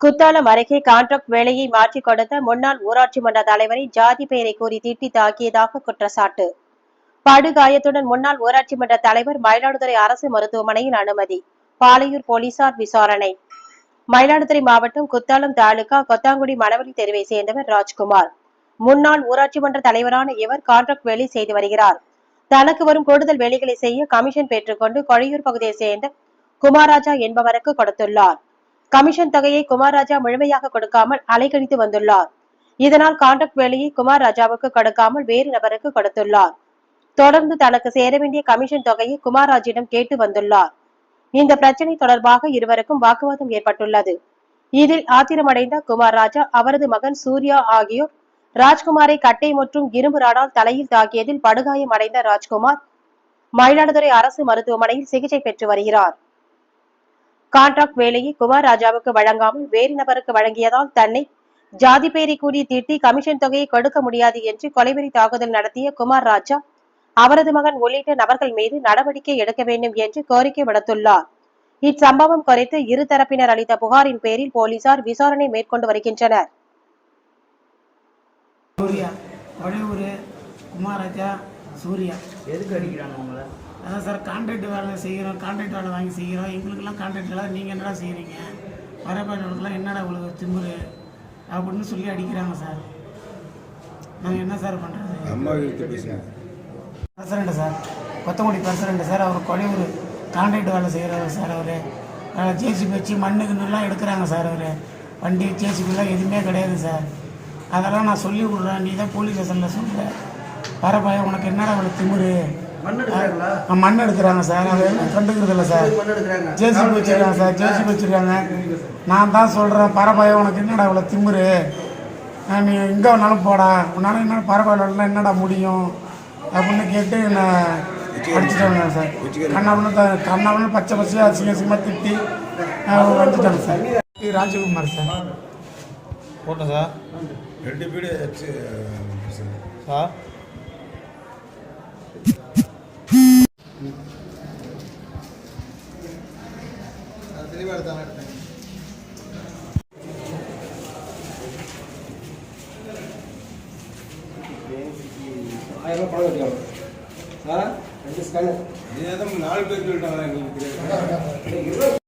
குத்தாலம் அருகே கான்ட்ராக்ட் வேலையை மாற்றிக் கொடுத்த முன்னாள் ஊராட்சி மன்ற தலைவரை ஜாதி பெயரை கூறி திட்டி தாக்கியதாக குற்றச்சாட்டு. படுகாயத்துடன் முன்னாள் ஊராட்சி மன்ற தலைவர் மயிலாடுதுறை அரசு மருத்துவமனையில் அனுமதி பாலையூர் போலீசார் விசாரணை. மயிலாடுதுறை மாவட்டம் குத்தாலம் தாலுகா கொத்தாங்குடி மணவெளி தெருவை சேர்ந்தவர் ராஜ்குமார். முன்னாள் ஊராட்சி மன்ற தலைவரான இவர் கான்ட்ராக்ட் வேலை செய்து வருகிறார். தனக்கு வரும் கூடுதல் வேலைகளை செய்ய கமிஷன் பெற்றுக்கொண்டு கொழையூர் பகுதியை சேர்ந்த குமாராஜா என்பவருக்கு கொடுத்துள்ளார். கமிஷன் தொகையை குமாரராஜா முழுமையாக கொடுக்காமல் அலைக்கழித்து வந்துள்ளார். இதனால் கான்ட்ராக்ட் வேலையை குமார் ராஜாவுக்கு கொடுக்காமல் வேறு நபருக்கு கொடுத்துள்ளார். தொடர்ந்து தனக்கு சேர வேண்டிய கமிஷன் தொகையை குமாராஜிடம் கேட்டு வந்துள்ளார். இந்த பிரச்சனை தொடர்பாக இருவருக்கும் வாக்குவாதம் ஏற்பட்டுள்ளது. இதில் ஆத்திரமடைந்த குமார் ராஜா அவரது மகன் சூர்யா ஆகியோர் ராஜ்குமாரை கட்டை மற்றும் இரும்பு ராடால் தலையில் தாக்கியதில் படுகாயம் அடைந்த ராஜ்குமார் மயிலாடுதுறை அரசு மருத்துவமனையில் சிகிச்சை பெற்று வருகிறார். கான்ட்ராக்ட் வேலையை குமார் ராஜாவுக்கு வழங்காமல் வேறு நபருக்கு வழங்கியதால் தன்னை ஜாதி பேரை கூறி தீட்டி கமிஷன் தொகையை கொடுக்க முடியாது என்று கொலைவெறி தாக்குதல் நடத்திய குமார் ராஜா அவரது மகன் உள்ளிட்ட நபர்கள் மீது நடவடிக்கை எடுக்க வேண்டும் என்று கோரிக்கை விடுத்துள்ளார். இச்சம்பவம் குறித்து இரு தரப்பினர் அளித்த புகாரின் பேரில் போலீசார் விசாரணை மேற்கொண்டு வருகின்றனர். சூர்யா. எதுக்கு அடிக்கிறாங்க உங்களை? அதான் சார் கான்ட்ராக்ட் வேலை செய்கிறோம் கான்ட்ராக்ட் வேலை வாங்கி செய்கிறோம். எங்களுக்கெல்லாம் கான்ட்ராக்ட் வேலை நீங்கள் என்னடா செய்கிறீங்க வரப்பேர்களுக்கெல்லாம் என்னடா இவ்வளோ திமுரு? அப்படின்னு சொல்லி அடிக்கிறாங்க சார். நாங்கள் என்ன சார் பண்ணுறது அம்மா president sir. Kothangudi president sir. அவர் கொலையூர் கான்ட்ராக்ட் வேலை செய்கிறவர் சார் அவர். ஜேசிபி வச்சு மண்ணுக்குன்னெலாம் எடுக்கிறாங்க சார் அவர். வண்டி ஜேசிபிலாம் எதுவுமே கிடையாது சார். அதெல்லாம் நான் சொல்லி விட்றேன் நீ தான் போலீஸ் ஸ்டேஷனில் வரப்பாய உனக்கு என்னடா இவ்வளோ திமுரு? மண் எடுக்கிறாங்க சார். அதை கண்டுக்கிறது இல்லை சார். ஜேசிபி வச்சிருக்காங்க சார். ஜேசிபி வச்சிருக்காங்க நான் தான் சொல்கிறேன் பரபாய உனக்கு என்னடா இவ்வளோ திமுரு? நீ எங்கே வேணாலும் போடா. உன்னால என்ன பரபாயிலாம் என்னடா முடியும்? அப்படின்னு கேட்டு என்னை அடிச்சுட்டாங்க சார். கண்ணாபுன்னு த கண்ணாபுன்னு பச்சை பச்சையாக அசிங்க அசிங்கமாக திட்டி வந்துட்டாங்க சார். ராஜகுமார் சார். போட்டேன் சார். ரெண்டு பேசுங்க சார். ரூபாய் பணம் கட்டியாகும் ஆ? ரெண்டு ஸ்கேனர் தான் நாலு பேர் சொல்லிட்டாங்க எங்களுக்கு தெரியாது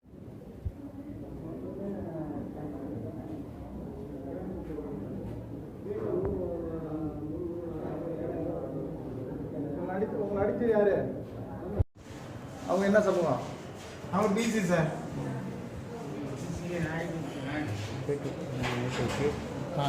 அடிச்சு யாரு அவங்க என்ன சமூகம் அவர் பிசி சார் ஆ.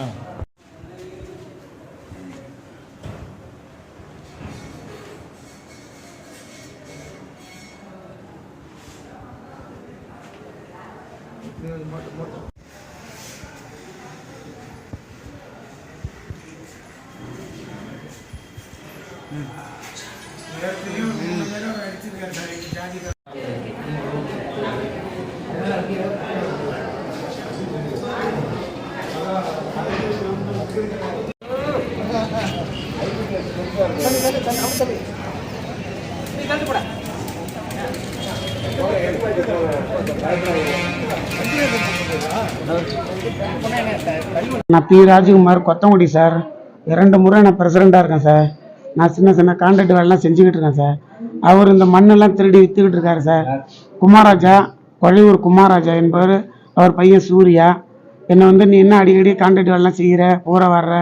அடிச்சிருக்காரு சார் எங்கள் ஜாதிக்காரர் நான் பி ராஜகுமார் கொத்தங்குடி சார். இரண்டு முறை நான் பிரசிடெண்ட்டாக இருக்கேன் சார். நான் சின்ன சின்ன கான்ட்ராக்ட் வேலைலாம் செஞ்சுக்கிட்டு இருக்கேன் சார். அவர் இந்த மண்ணெல்லாம் திருடி விற்றுக்கிட்டு இருக்காரு சார். குமாராஜா கொழையூர் குமாராஜா என்பவர் அவர் பையன் சூர்யா. என்னை வந்து நீ என்ன அடிக்கடி கான்ட்ராக்ட் வேலைலாம் செய்கிற போகிற வர்ற?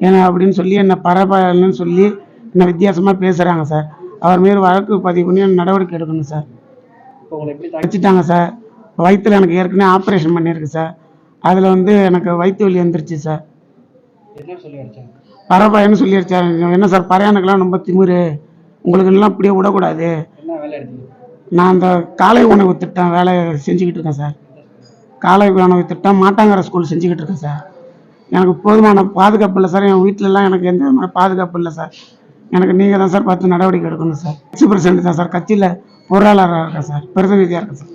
ஏன்னா? அப்படின்னு சொல்லி என்னை பரவாயில்லன்னு சொல்லி என்னை வித்தியாசமாக பேசுகிறாங்க சார். அவர் மீது வழக்கு பதிவு பண்ணி நடவடிக்கை எடுக்கணும் சார். வச்சுட்டாங்க சார். வயிற்றில் எனக்கு ஏற்கனவே ஆப்ரேஷன் பண்ணியிருக்கு சார் அதில் வந்து எனக்கு வயிற்று வலி வந்துருச்சு சார் என்ன சொல்லி அடிச்சாங்க பரவாயில்லன்னு சொல்லிடுச்சார் என்ன சார் பறையானுக்கெல்லாம் ரொம்ப திமிரு. உங்களுக்கு எல்லாம் அப்படியே விடக்கூடாது. நான் அந்த காலை உணவு திட்டம் வேலையை செஞ்சுக்கிட்டு இருக்கேன் சார் காலை உணவு திட்டம் மாட்டாங்கர ஸ்கூல் செஞ்சுக்கிட்டு இருக்கேன் சார் எனக்கு போதுமான பாதுகாப்பு இல்லை சார் என் வீட்டிலலாம் எனக்கு எந்த விதமான பாதுகாப்பு இல்லை சார் எனக்கு நீங்கள் தான் சார் பார்த்து நடவடிக்கை எடுக்கணும் சார் எக்ஸ் பிரசிடண்ட் தான் சார் கட்சியில் பொருளாளராக இருக்கேன் சார் பிரதிநிதியாக இருக்கேன் சார்